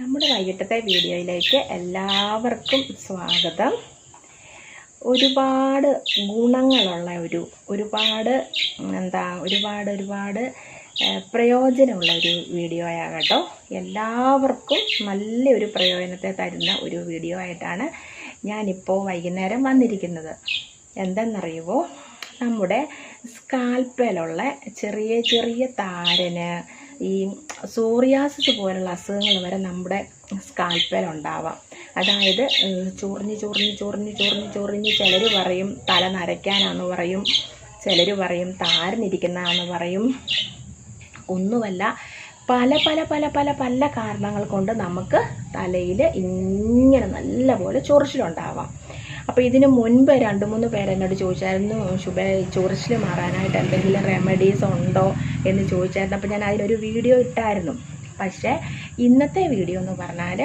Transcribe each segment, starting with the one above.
നമ്മുടെ വൈകിട്ടത്തെ വീഡിയോയിലേക്ക് എല്ലാവർക്കും സ്വാഗതം. ഒരുപാട് ഗുണങ്ങളുള്ള ഒരു ഒരുപാട് എന്താ ഒരുപാട് ഒരുപാട് പ്രയോജനമുള്ള ഒരു വീഡിയോ ആകട്ടോ എല്ലാവർക്കും നല്ലൊരു പ്രയോജനത്തെ തരുന്ന ഒരു വീഡിയോ ആയിട്ടാണ് ഞാനിപ്പോൾ വൈകുന്നേരം വന്നിരിക്കുന്നത്. എന്തെന്നറിയുമോ നമ്മുടെ സ്കാൽപ്പലുള്ള ചെറിയ ചെറിയ താരന് ഈ സോറിയാസിസ് പോലുള്ള അസുഖങ്ങൾ വരെ നമ്മുടെ സ്കാൽപ്പയിലുണ്ടാവാം അതായത് ഏഹ്, ചൊറിഞ്ഞ് ചൊറിഞ്ഞ് ചൊറിഞ്ഞ് ചൊറിഞ്ഞ് ചൊറിഞ്ഞ് ചിലർ പറയും തല നരയ്ക്കാനാണെന്ന് പറയും ചിലർ പറയും താരനിരിക്കുന്നതാണെന്ന് പറയും. ഒന്നുമല്ല പല പല പല പല പല കാരണങ്ങൾ കൊണ്ട് നമുക്ക് തലയിൽ ഇങ്ങനെ നല്ല പോലെ ചൊറിച്ചിലുണ്ടാവാം. അപ്പോൾ ഇതിന് മുൻപ് രണ്ട് മൂന്ന് പേര് എന്നോട് ചോദിച്ചായിരുന്നു ശുഭ ചൊറിച്ചിൽ മാറാനായിട്ട് എന്തെങ്കിലും റെമഡീസ് ഉണ്ടോ? എന്ന് ചോദിച്ചായിരുന്നു. അപ്പോൾ ഞാൻ അതിലൊരു വീഡിയോ ഇട്ടായിരുന്നു. പക്ഷേ ഇന്നത്തെ വീഡിയോ എന്ന് പറഞ്ഞാൽ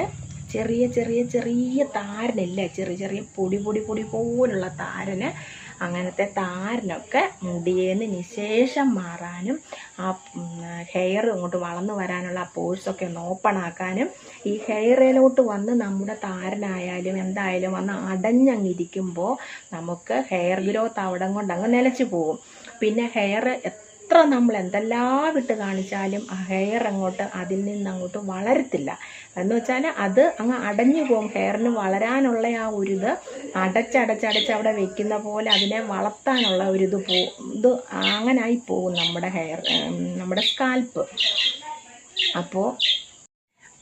ചെറിയ ചെറിയ ചെറിയ താരനില്ലേ? ചെറിയ ചെറിയ പൊടി പൊടി പൊടി പോലുള്ള താരന് അങ്ങനത്തെ താരനൊക്കെ മുടിയേന്ന് നിശേഷം മാറാനും ആ ഹെയർ ഇങ്ങോട്ട് വളർന്നു വരാനുള്ള ആ പോഴ്സൊക്കെ ഒന്ന് ഓപ്പൺ ആക്കാനും ഈ ഹെയറിലോട്ട് വന്ന് നമ്മുടെ താരനായാലും എന്തായാലും വന്ന് അടഞ്ഞങ്ങിരിക്കുമ്പോൾ നമുക്ക് ഹെയർ ഗ്രോത്ത് അവിടെ കൊണ്ട് അങ്ങ് നിലച്ചു പോകും. പിന്നെ ഹെയർ എത്ര നമ്മൾ എന്തെല്ലാം വിട്ട് കാണിച്ചാലും ആ ഹെയർ അങ്ങോട്ട് അതിൽ നിന്ന് അങ്ങോട്ട് വളരത്തില്ല. എന്ന് വെച്ചാൽ അത് അങ്ങ് അടഞ്ഞു പോകും. ഹെയറിന് വളരാനുള്ള ആ ഒരു ഇത് അടച്ചടച്ചടച്ച് അവിടെ വെക്കുന്ന പോലെ അതിനെ വളർത്താനുള്ള ഒരു ഇത് പോ ഇത് അങ്ങനായി പോകും നമ്മുടെ ഹെയർ നമ്മുടെ സ്കാൽപ്പ് അപ്പോൾ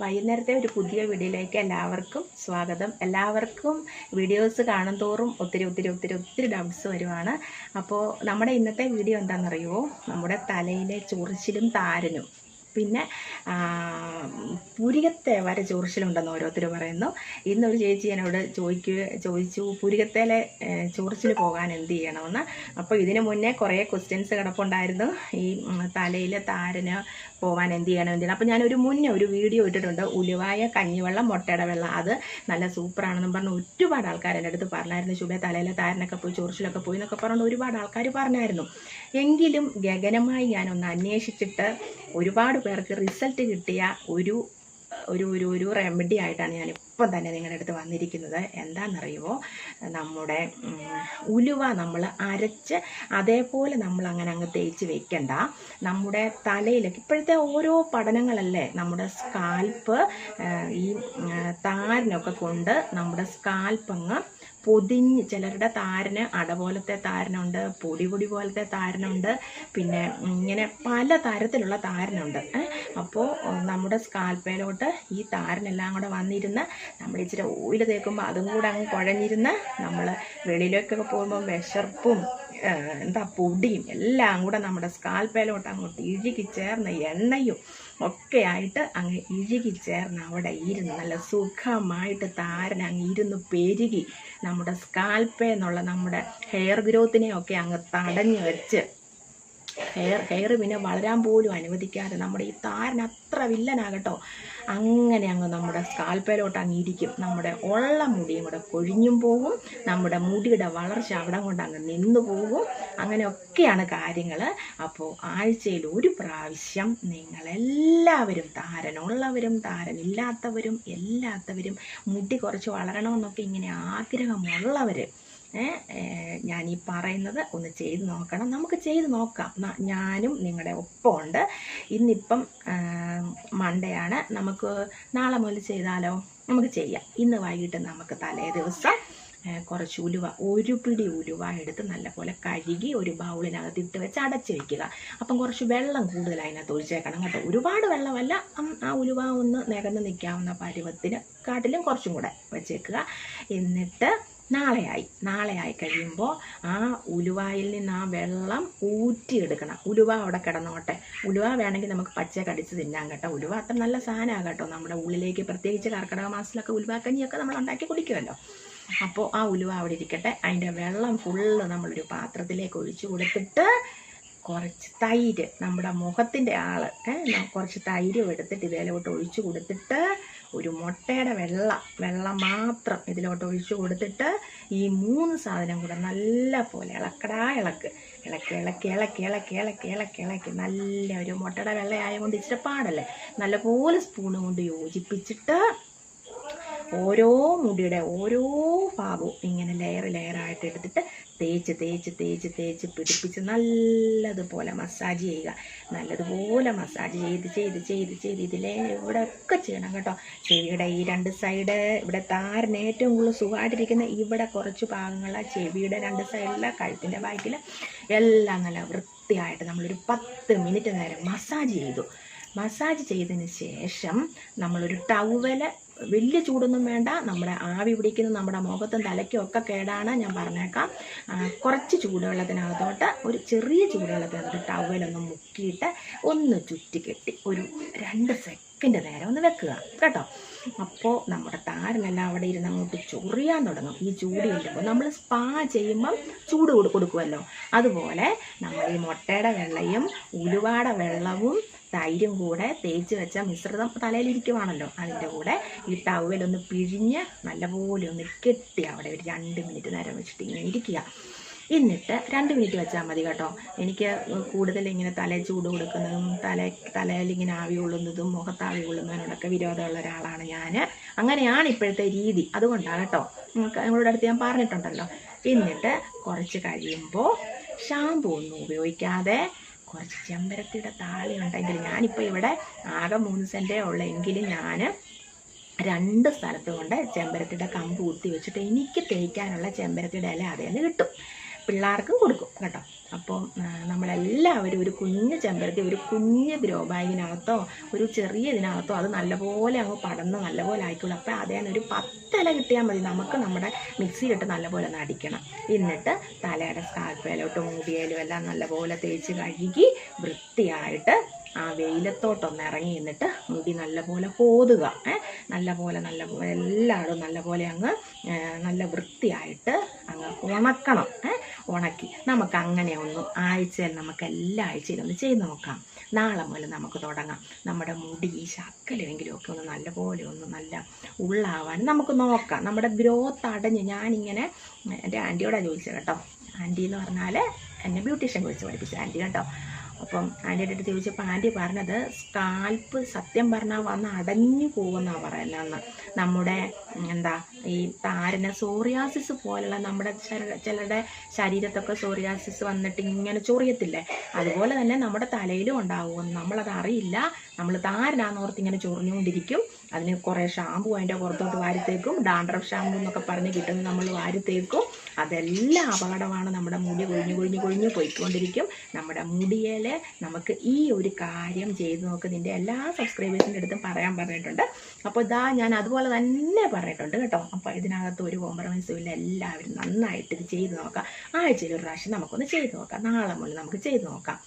വൈകുന്നേരത്തെ ഒരു പുതിയ വീഡിയോയിലേക്ക് എല്ലാവർക്കും സ്വാഗതം. എല്ലാവർക്കും വീഡിയോസ് കാണും തോറും ഒത്തിരി ഒത്തിരി ഒത്തിരി ഒത്തിരി ഡൗട്ട്സ് വരുവാണ്. അപ്പോൾ നമ്മുടെ ഇന്നത്തെ വീഡിയോ എന്താണെന്നറിയുമോ നമ്മുടെ തലയിലെ ചൊറിച്ചിലും താരനും. പിന്നെ പുരികത്തെ വരെ ചൊറിച്ചിലുണ്ടെന്ന് ഓരോരുത്തർ പറയുന്നു. ഇന്നൊരു ചേച്ചി എന്നോട് ചോദിക്കുക ചോദിച്ചു പുരികത്തേലെ ചൊറിച്ചിൽ പോകാൻ എന്ത് ചെയ്യണമെന്ന്. അപ്പോൾ ഇതിന് മുന്നേ കുറേ ക്വസ്റ്റ്യൻസ് കിടപ്പുണ്ടായിരുന്നു. ഈ തലയിൽ താരന് പോകാൻ എന്ത് ചെയ്യണം എന്ത് ചെയ്യണം. അപ്പോൾ ഞാനൊരു മുന്നേ ഒരു വീഡിയോ ഇട്ടിട്ടുണ്ട്. ഉലുവായ കഞ്ഞിവെള്ളം മുട്ടയുടെ വെള്ളം. അത് നല്ല സൂപ്പറാണെന്നും പറഞ്ഞു ഒരുപാട് ആൾക്കാർ എന്റെ അടുത്ത് പറഞ്ഞായിരുന്നു. ശുഭ തലയിലെ താരനൊക്കെ പോയി ചൊറിച്ചിലൊക്കെ പോയി എന്നൊക്കെ പറഞ്ഞുകൊണ്ട് ഒരുപാട് ആൾക്കാർ പറഞ്ഞായിരുന്നു. എങ്കിലും ഗഗനമായി ഞാനൊന്ന് അന്വേഷിച്ചിട്ട് ഒരുപാട് പേർക്ക് റിസൾട്ട് കിട്ടിയ ഒരു ഒരു ഒരു ഒരു റെമഡി ആയിട്ടാണ് ഞാൻ ഇപ്പം തന്നെ നിങ്ങളുടെ അടുത്ത് വന്നിരിക്കുന്നത്. എന്താണെന്നറിയുമോ നമ്മുടെ ഉലുവ നമ്മൾ അരച്ച് അതേപോലെ നമ്മൾ അങ്ങനെ അങ്ങ് തേച്ച് വെക്കണ്ട. നമ്മുടെ തലയിലേക്ക് ഇപ്പോഴത്തെ ഓരോ പഠനങ്ങളല്ലേ? നമ്മുടെ സ്കാൽപ്പ് ഈ താരനൊക്കെ കൊണ്ട് നമ്മുടെ സ്കാൽപ്പ് അങ്ങ് പൊതിഞ്ഞ് ചിലരുടെ താരന് അട പോലത്തെ താരനുണ്ട് പൊടി പൊടി പോലത്തെ താരനുണ്ട് പിന്നെ ഇങ്ങനെ പല തരത്തിലുള്ള താരനുണ്ട്. അപ്പോൾ നമ്മുടെ സ്കാൽപ്പയിലോട്ട് ഈ താരനെല്ലാം കൂടെ വന്നിരുന്ന് നമ്മൾ ഇച്ചിരി ഓയിൽ തേക്കുമ്പോൾ അതും കൂടെ അങ്ങ് കുഴഞ്ഞിരുന്ന് നമ്മൾ വെളിയിലേക്കൊക്കെ പോകുമ്പോൾ വിശർപ്പും എന്താ പൊടിയും എല്ലാം കൂടെ നമ്മുടെ സ്കാൽപ്പേലോട്ട് അങ്ങോട്ട് ഇഴുകി ചേർന്ന എണ്ണയും ഒക്കെ ആയിട്ട് അങ്ങ് ഇഴുകി ചേർന്ന് അവിടെ ഇരുന്ന് നല്ല സുഖമായിട്ട് താരൻ അങ്ങ് ഇരുന്ന് പെരുകി നമ്മുടെ സ്കാൽപ്പേ എന്നുള്ള നമ്മുടെ ഹെയർ ഗ്രോത്തിനെയൊക്കെ അങ്ങ് തടഞ്ഞു വെച്ച് ഹെയർ ഹെയർ പിന്നെ വളരാൻ പോലും അനുവദിക്കാതെ നമ്മുടെ ഈ താരൻ അത്ര വില്ലനാകട്ടോ. അങ്ങനെ അങ്ങ് നമ്മുടെ സ്കാൽപ്പേലോട്ട് അങ്ങ് ഇരിക്കും. നമ്മുടെ ഉള്ള മുടിയും കൂടെ കൊഴിഞ്ഞും പോകും. നമ്മുടെ മുടിയുടെ വളർച്ച അവിടെ കൊണ്ട് അങ്ങ് നിന്നു പോകും. അങ്ങനെയൊക്കെയാണ് കാര്യങ്ങൾ അപ്പോൾ ആഴ്ചയിൽ ഒരു പ്രാവശ്യം നിങ്ങളെല്ലാവരും താരനുള്ളവരും താരനില്ലാത്തവരും എല്ലാത്തവരും മുടി കുറച്ച് വളരണമെന്നൊക്കെ ഇങ്ങനെ ആഗ്രഹമുള്ളവർ ഞാൻ ഈ പറയുന്നത് ഒന്ന് ചെയ്ത് നോക്കണം. നമുക്ക് ചെയ്ത് നോക്കാം. ഞാനും നിങ്ങളുടെ ഒപ്പമുണ്ട്. ഇന്നിപ്പം മണ്ടയാണ്. നമുക്ക് നാളെ മുതൽ ചെയ്താലോ? നമുക്ക് ചെയ്യാം. ഇന്ന് വൈകിട്ട് നമുക്ക് തലേ ദിവസം കുറച്ച് ഉലുവ ഒരു പിടി ഉലുവ എടുത്ത് നല്ലപോലെ കഴുകി ഒരു ബൗളിനകത്ത് ഇട്ട് വെച്ച് അടച്ച് വയ്ക്കുക അപ്പം കുറച്ച് വെള്ളം കൂടുതൽ അതിനകത്ത് ഒഴിച്ചേക്കണം കേട്ടോ. ഒരുപാട് വെള്ളമല്ല ആ ഉലുവ ഒന്ന് നികന്ന് നിൽക്കാവുന്ന പരുവത്തിന് കാട്ടിലും കുറച്ചും കൂടെ വെച്ചേക്കുക. എന്നിട്ട് നാളെയായി നാളെയായി കഴിയുമ്പോൾ ആ ഉലുവായിൽ നിന്ന് ആ വെള്ളം ഊറ്റിയെടുക്കണം. ഉലുവ അവിടെ കിടന്നോട്ടെ. ഉലുവ വേണമെങ്കിൽ നമുക്ക് പച്ച കടിച്ച് തിന്നാം കേട്ടോ. ഉലുവ അത്ര നല്ല സാധനമാണ് കേട്ടോ. നമ്മുടെ ഉള്ളിലേക്ക് പ്രത്യേകിച്ച് കർക്കിടക മാസത്തിലൊക്കെ ഉലുവാക്കഞ്ഞിയൊക്കെ നമ്മൾ ഉണ്ടാക്കി കുടിക്കുമല്ലോ. അപ്പോൾ ആ ഉലുവ അവിടെ ഇരിക്കട്ടെ. അതിന്റെ വെള്ളം ഫുള്ള് നമ്മളൊരു പാത്രത്തിലേക്ക് ഒഴിച്ചു കൊടുത്തിട്ട് കുറച്ച് തൈര് നമ്മുടെ മുഖത്തിന്റെ ആൾ കുറച്ച് തൈര് എടുത്തിട്ട് ഇതിലോട്ട് ഒഴിച്ചു കൊടുത്തിട്ട് ഒരു മുട്ടയുടെ വെള്ള വെള്ളം മാത്രം ഇതിലോട്ട് ഒഴിച്ചു കൊടുത്തിട്ട് ഈ മൂന്ന് സാധനം കൂടെ നല്ല പോലെ ഇളക്കടാ ഇളക്ക്. ഇളക്കി ഇളക്കി ഇളക്കി ഇളക്കി ഇളക്കി ഇളക്കി ഇളക്കി. നല്ല ഒരു മുട്ടയുടെ വെള്ളയായതുകൊണ്ട് ഇച്ചിരി പാടല്ലേ? നല്ലപോലെ സ്പൂണ് കൊണ്ട് യോജിപ്പിച്ചിട്ട് ഓരോ മുടിയുടെ ഓരോ ഭാഗവും ഇങ്ങനെ ലെയർ ലെയറായിട്ട് എടുത്തിട്ട് തേച്ച് തേച്ച് തേച്ച് തേച്ച് പിടിപ്പിച്ച് നല്ലതുപോലെ മസാജ് ചെയ്യുക. നല്ലതുപോലെ മസാജ് ചെയ്ത് ചെയ്ത് ചെയ്ത് ചെയ്ത് ഇതിലെ ഇവിടെ ഒക്കെ ചെയ്യണം കേട്ടോ. ചെവിയുടെ ഈ രണ്ട് സൈഡ് ഇവിടെ താരന് ഏറ്റവും കൂടുതൽ സുഖമായിട്ടിരിക്കുന്ന ഇവിടെ കുറച്ച് ഭാഗങ്ങൾ ചെവിയുടെ രണ്ട് സൈഡിലെ കഴുത്തിന്റെ ബാക്കിൽ എല്ലാം നല്ല വൃത്തിയായിട്ട് നമ്മളൊരു പത്ത് മിനിറ്റ് നേരം മസാജ് ചെയ്തു. മസാജ് ചെയ്തതിന് ശേഷം നമ്മളൊരു ടവൽ വലിയ ചൂടൊന്നും വേണ്ട. നമ്മുടെ ആവി പിടിക്കുന്ന നമ്മുടെ മുഖത്തും തലയ്ക്കും ഒക്കെ കേടാണ് ഞാൻ പറഞ്ഞേക്കാം. കുറച്ച് ചൂടുവെള്ളത്തിനകത്തോട്ട് ഒരു ചെറിയ ചൂടുവെള്ളത്തിനകത്ത് ടവലൊന്ന് മുക്കിയിട്ട് ഒന്ന് ചുറ്റി കെട്ടി ഒരു രണ്ട് സെക്കൻഡ് നേരം ഒന്ന് വെക്കുക. കേട്ടോ? അപ്പോൾ നമ്മുടെ താരനെല്ലാം അവിടെ ഇരുന്ന് അങ്ങോട്ട് ചൊറിയാൻ തുടങ്ങും. ഈ ചൂട് ചെല്ലുമ്പോൾ നമ്മൾ സ്പാ ചെയ്യുമ്പം ചൂട് കൊടു കൊടുക്കുമല്ലോ അതുപോലെ നമ്മൾ ഈ മുട്ടയുടെ വെള്ളയും ഉലുവാട വെള്ളവും തൈരും കൂടെ തേച്ച് വെച്ച മിശ്രിതം തലയിലിരിക്കുവാണല്ലോ. അതിന്റെ കൂടെ ഈ ടവലൊന്ന് പിഴിഞ്ഞ് നല്ലപോലെ ഒന്ന് കെട്ടി അവിടെ ഒരു രണ്ട് മിനിറ്റ് നേരം വെച്ചിട്ട് ഇങ്ങനെ ഇരിക്കുക. എന്നിട്ട് രണ്ട് മിനിറ്റ് വെച്ചാൽ മതി കേട്ടോ. എനിക്ക് കൂടുതൽ ഇങ്ങനെ തല ചൂട് കൊടുക്കുന്നതും തല തലയിൽ ഇങ്ങനെ ആവി കൊള്ളുന്നതും മുഖത്താവി കൊള്ളുന്നതിനോടൊക്കെ വിരോധമുള്ള ഒരാളാണ് ഞാൻ അങ്ങനെയാണ് ഇപ്പോഴത്തെ രീതി. അതുകൊണ്ടാണ് കേട്ടോ. നിങ്ങളുടെ അടുത്ത് ഞാൻ പറഞ്ഞിട്ടുണ്ടല്ലോ. എന്നിട്ട് കുറച്ച് കഴിയുമ്പോൾ ഷാമ്പു ഒന്നും ഉപയോഗിക്കാതെ കുറച്ച് ചെമ്പരത്തിയുടെ താളി ഉണ്ടെങ്കിൽ ഞാനിപ്പോൾ ഇവിടെ ആകെ മൂന്ന് സെന്റേ ഉള്ളെങ്കിലും ഞാൻ രണ്ട് സ്ഥലത്ത് കൊണ്ട് ചെമ്പരത്തിയുടെ കമ്പ് കുത്തി വെച്ചിട്ട് എനിക്ക് തേക്കാനുള്ള ചെമ്പരത്തിയുടെ ഇല അതിൽ നിന്ന് കിട്ടും. പിള്ളേർക്കും കൊടുക്കും കേട്ടോ. അപ്പോൾ നമ്മളെല്ലാവരും ഒരു കുഞ്ഞ് ചെമ്പരത്തി ഒരു കുഞ്ഞ് ഗ്രോ ബാഗിനകത്തോ ഒരു ചെറിയ ഇതിനകത്തോ അത് നല്ലപോലെ അങ്ങ് പടന്ന് നല്ലപോലെ ആയിക്കോളും. അപ്പോൾ അതേ ഒരു പത്തല കിട്ടിയാൽ മതി. നമുക്ക് നമ്മുടെ മിക്സിയിലിട്ട് നല്ലപോലെ ഒന്ന് അടിക്കണം. എന്നിട്ട് തലയുടെ സ്കാൽപ്പയിലോട്ടും മുടിയിലും എല്ലാം നല്ലപോലെ തേച്ച് കഴുകി വൃത്തിയായിട്ട് ആ വെയിലത്തോട്ടൊന്ന് ഇറങ്ങി നിന്നിട്ട് മുടി നല്ലപോലെ കോതുക നല്ലപോലെ നല്ലപോലെ എല്ലായിടും നല്ലപോലെ അങ്ങ് നല്ല വൃത്തിയായിട്ട് അങ്ങ് ഉണക്കണം ഉണക്കി. നമുക്ക് അങ്ങനെ ഒന്ന് ആഴ്ചയിൽ നമുക്ക് എല്ലാ ആഴ്ചയിലും ഒന്ന് ചെയ്ത് നോക്കാം. നാളെ മുതൽ നമുക്ക് തുടങ്ങാം. നമ്മുടെ മുടി ഈ ശക്കലെങ്കിലും ഒക്കെ ഒന്ന് നല്ലപോലെ ഒന്ന് നല്ല ഉള്ളാവാൻ നമുക്ക് നോക്കാം. നമ്മുടെ ഗ്രോത്ത് അടഞ്ഞ് ഞാനിങ്ങനെ എന്റെ ആന്റിയോടാണ് ചോദിച്ചത് കേട്ടോ. ആന്റി എന്ന് പറഞ്ഞാൽ എന്നെ ബ്യൂട്ടീഷ്യൻ കുറിച്ച് പഠിപ്പിച്ച ആന്റി കേട്ടോ. അപ്പം ആന്റിയുടെ അടുത്ത് ചോദിച്ചപ്പോൾ ആന്റി പറഞ്ഞത് സ്കാൽപ്പ് സത്യം പറഞ്ഞാൽ വന്ന് അടഞ്ഞു പോകുമെന്നാണ് പറയുന്നതെന്ന്. നമ്മുടെ എന്താ ഈ താരന സോറിയാസിസ് പോലുള്ള നമ്മുടെ ചില- ചിലരുടെ ശരീരത്തൊക്കെ സോറിയാസിസ് വന്നിട്ട് ഇങ്ങനെ ചൊറിയത്തില്ലേ? അതുപോലെ തന്നെ നമ്മുടെ തലയിലും ഉണ്ടാവും നമ്മളത് അറിയില്ല. നമ്മൾ താരനാന്ന് ഓർത്ത് ഇങ്ങനെ ചൊറിഞ്ഞുകൊണ്ടിരിക്കും. അതിന് കുറേ ഷാമ്പു അതിന്റെ പുറത്തോട്ട് വാരിത്തേക്കും ഡാൻഡ്രഫ് ഷാമ്പു എന്നൊക്കെ പറഞ്ഞ് കിട്ടുന്നത് നമ്മൾ വാരിത്തേക്കും അതെല്ലാം അപകടമാണ്. നമ്മുടെ മുടി കൊഴിഞ്ഞു കൊഴിഞ്ഞു കൊഴിഞ്ഞു പോയിക്കൊണ്ടിരിക്കും. നമ്മുടെ മുടിയിൽ നമുക്ക് ഈ ഒരു കാര്യം ചെയ്ത് നോക്ക്. നിന്റെ എല്ലാ സബ്സ്ക്രൈബേഴ്സിന്റെ അടുത്തും പറയാൻ പറഞ്ഞിട്ടുണ്ട്. അപ്പോൾ ഇതാ ഞാൻ അതുപോലെ തന്നെ പറഞ്ഞിട്ടുണ്ട് കേട്ടോ. അപ്പോൾ ഇതിനകത്ത് ഒരു കോംപ്രമൈസും ഇല്ല. എല്ലാവരും നന്നായിട്ട് ഇത് ചെയ്ത് നോക്കാം. ആഴ്ചയിൽ ഒരു പ്രാവശ്യം നമുക്കൊന്ന് ചെയ്ത് നോക്കാം. നാളെ മുതൽ നമുക്ക് ചെയ്ത് നോക്കാം.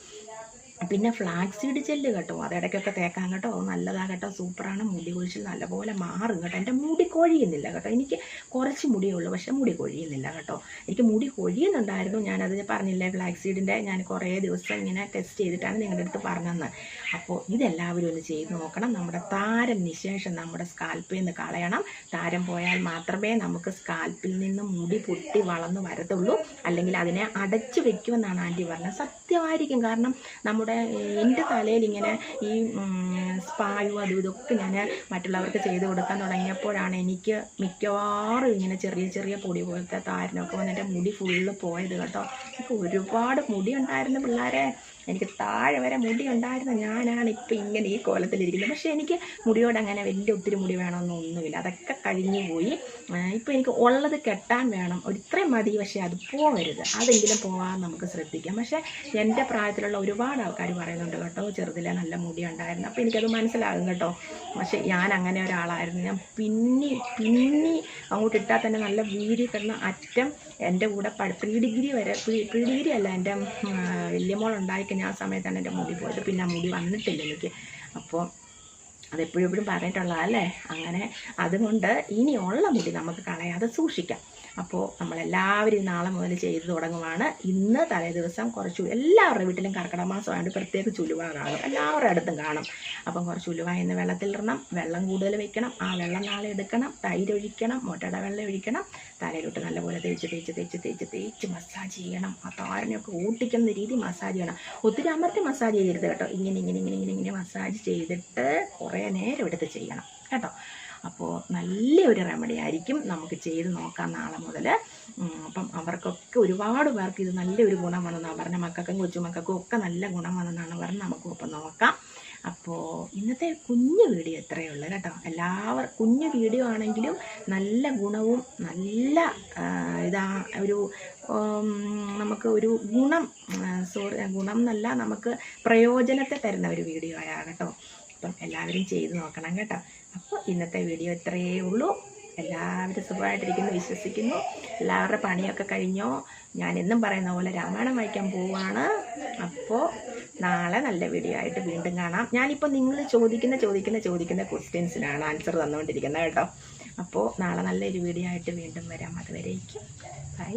പിന്നെ ഫ്ലാക്സ് സീഡ് ജെല്ല് കേട്ടോ. അത് ഇടയ്ക്കൊക്കെ തേക്കാൻ കേട്ടോ. നല്ലതാ കേട്ടോ. സൂപ്പറാണ്. മുടി കൊഴിച്ചിൽ നല്ലപോലെ മാറും കേട്ടോ. എന്റെ മുടി കൊഴിയുന്നില്ല കേട്ടോ. എനിക്ക് കുറച്ച് മുടിയേ ഉള്ളൂ. പക്ഷെ മുടി കൊഴിയുന്നില്ല കേട്ടോ. എനിക്ക് മുടി കൊഴിയുന്നുണ്ടായിരുന്നു. ഞാനത് പറഞ്ഞില്ലേ ഫ്ലാക്സ് സീഡിന്റെ ഞാൻ കുറേ ദിവസം ഇങ്ങനെ ടെസ്റ്റ് ചെയ്തിട്ടാണ് നിങ്ങളുടെ അടുത്ത് പറഞ്ഞത്. അപ്പോൾ ഇതെല്ലാവരും ഒന്ന് ചെയ്ത് നോക്കണം. നമ്മുടെ താരം നിശേഷം നമ്മുടെ സ്കാൽപ്പിൽ നിന്ന് കളയണം. താരം പോയാൽ മാത്രമേ നമുക്ക് സ്കാൽപ്പിൽ നിന്ന് മുടി പൊട്ടി വളർന്ന് വരത്തുള്ളൂ. അല്ലെങ്കിൽ അതിനെ അടച്ചു വെക്കുമെന്നാണ് ആന്റി പറഞ്ഞത്. സത്യമായിരിക്കും കാരണം നമ്മുടെ എന്റെ തലയിൽ ഇങ്ങനെ ഈ സ്പായോ അതും ഇതൊക്കെ ഞാൻ മറ്റുള്ളവർക്ക് ചെയ്ത് കൊടുക്കാൻ തുടങ്ങിയപ്പോഴാണ് എനിക്ക് മിക്കവാറും ഇങ്ങനെ ചെറിയ ചെറിയ പൊടി പോലത്തെ താരനൊക്കെ വന്ന് എന്റെ മുടി ഫുള്ള് പോയത് കേട്ടോ. എനിക്ക് ഒരുപാട് മുടി ഉണ്ടായിരുന്നു പിള്ളേരെ. എനിക്ക് താഴെ വരെ മുടി ഉണ്ടായിരുന്ന ഞാനാണ് ഇപ്പം ഇങ്ങനെ ഈ കോലത്തിലിരിക്കുന്നത്. പക്ഷേ എനിക്ക് മുടിയോട് അങ്ങനെ വലിയ ഒത്തിരി മുടി വേണമെന്നൊന്നുമില്ല അതൊക്കെ കഴിഞ്ഞു പോയി. ഇപ്പം എനിക്ക് ഉള്ളത് കെട്ടാൻ വേണം. ഇത്രയും മതി പക്ഷേ അത് പോവരുത് അതെങ്കിലും പോകാൻ നമുക്ക് ശ്രദ്ധിക്കാം. പക്ഷേ എന്റെ പ്രായത്തിലുള്ള ഒരുപാട് ആൾക്കാർ പറയുന്നുണ്ട് കേട്ടോ ചെറുതിലെ നല്ല മുടി ഉണ്ടായിരുന്നു അപ്പോൾ എനിക്കത് മനസ്സിലാകും കേട്ടോ. പക്ഷേ ഞാൻ അങ്ങനെ ഒരാളായിരുന്നു. ഞാൻ പിന്നി പിന്നി അങ്ങോട്ട് ഇട്ടാൽ തന്നെ നല്ല വീരി കിടന്ന അറ്റം എന്റെ കൂടെ പ്രീ ഡിഗ്രി വരെ പ്രീ ഡിഗ്രി അല്ല എന്റെ വലിയ മോൾ ഉണ്ടായിക്കഴിഞ്ഞ ആ സമയത്താണ് എന്റെ മുടി പോയത്. പിന്നെ ആ മുടി വന്നിട്ടില്ല എനിക്ക്. അപ്പോൾ അതെപ്പോഴും എപ്പോഴും പറഞ്ഞിട്ടുള്ളതല്ലേ അങ്ങനെ അതുകൊണ്ട് ഇനിയുള്ള മുടി നമുക്ക് കളയാതെ സൂക്ഷിക്കാം. അപ്പോൾ നമ്മളെല്ലാവരും നാളെ മുതൽ ചെയ്തു തുടങ്ങുവാണ്. ഇന്ന് തലേ ദിവസം കുറച്ച് എല്ലാവരുടെ വീട്ടിലും കർക്കിടക മാസമായിട്ട് പ്രത്യേക ചുലുവ കാണും എല്ലാവരുടെ അടുത്തും കാണും. അപ്പം കുറച്ച് ഉലുവ ഇന്ന് വെള്ളത്തിലിടണം. വെള്ളം കൂടുതൽ വെക്കണം ആ വെള്ളം നാളെ എടുക്കണം. തൈര് ഒഴിക്കണം. മുട്ടയുടെ വെള്ളം ഒഴിക്കണം. തലയിലോട്ട് നല്ലപോലെ തേച്ച് തേച്ച് തേച്ച് തേച്ച് തേച്ച് മസാജ് ചെയ്യണം. ആ താരനെയൊക്കെ ഊട്ടിക്കുന്ന രീതി മസാജ് ചെയ്യണം. ഒത്തിരി അമർത്തി മസാജ് ചെയ്യരുത് കേട്ടോ. ഇങ്ങനെ ഇങ്ങനെ ഇങ്ങനെ ഇങ്ങനെ ഇങ്ങനെ മസാജ് ചെയ്തിട്ട് കുറേ നേരം എടുത്ത് ചെയ്യണം കേട്ടോ. അപ്പോൾ നല്ലൊരു റെമഡി ആയിരിക്കും. നമുക്ക് ചെയ്ത് നോക്കാം നാളെ മുതൽ അപ്പം അവർക്കൊക്കെ ഒരുപാട് പേർക്ക് ഇത് നല്ലൊരു ഗുണം വന്നെന്നാണ് പറഞ്ഞ മക്കൾക്കും കൊച്ചുമക്കൾക്കും ഒക്കെ നല്ല ഗുണം വന്നെന്നാണ് പറഞ്ഞ് നമുക്കും അപ്പം നോക്കാം. അപ്പോൾ ഇന്നത്തെ കുഞ്ഞു വീഡിയോ ഇത്രയേ ഉള്ളൂ കേട്ടോ. എല്ലാവർക്കും കുഞ്ഞു വീഡിയോ ആണെങ്കിലും നല്ല ഗുണവും നല്ല ഇതാ ഒരു നമുക്ക് ഒരു ഗുണം സോറി ഗുണം എന്നല്ല നമുക്ക് പ്രയോജനത്തെ തരുന്ന ഒരു വീഡിയോ ആയാണ് കേട്ടോ. അപ്പം എല്ലാവരും ചെയ്ത് നോക്കണം കേട്ടോ. അപ്പോൾ ഇന്നത്തെ വീഡിയോ ഇത്രയേ ഉള്ളൂ. എല്ലാവരും സുഖമായിട്ടിരിക്കുന്നു വിശ്വസിക്കുന്നു. എല്ലാവരുടെ പണിയൊക്കെ കഴിഞ്ഞോ? ഞാൻ എന്നും പറയുന്ന പോലെ രാമായണം വായിക്കാൻ പോവാണ്. അപ്പോൾ നാളെ നല്ല വീഡിയോ ആയിട്ട് വീണ്ടും കാണാം. ഞാനിപ്പോൾ നിങ്ങൾ ചോദിക്കുന്ന ചോദിക്കുന്ന ചോദിക്കുന്ന ക്വസ്റ്റ്യൻസിനാണ് ആൻസർ തന്നുകൊണ്ടിരിക്കുന്നത് കേട്ടോ. അപ്പോൾ നാളെ നല്ലൊരു വീഡിയോ ആയിട്ട് വീണ്ടും വരാം. അതുവരേക്കും. ബൈ